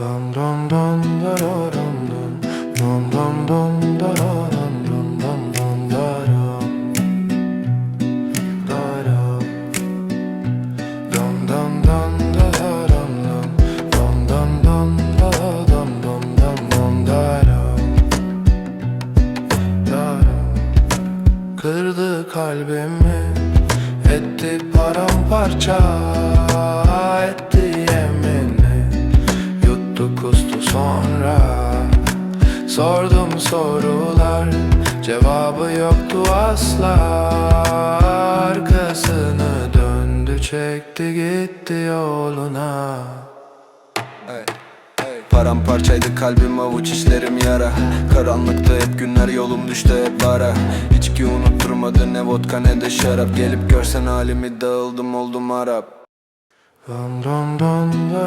Dum dum dum da da dum dum dum dum dum da da dum dum dum dum da da dum dum dum dum da da dum dum dum dum dum da da dum dum dum dum da da Kırdı kalbimi Etti paramparça Kustu sonra Sordum sorular Cevabı yoktu asla. Arkasını döndü çekti gitti yoluna. Ey, ey. Paramparçaydı kalbim avuç işlerim yara. Karanlıkta hep günler yolum düştü hep ara İçki unutturmadı ne vodka ne de şarap. Gelip görsen halimi dağıldım oldum Arap. Dum dum dum da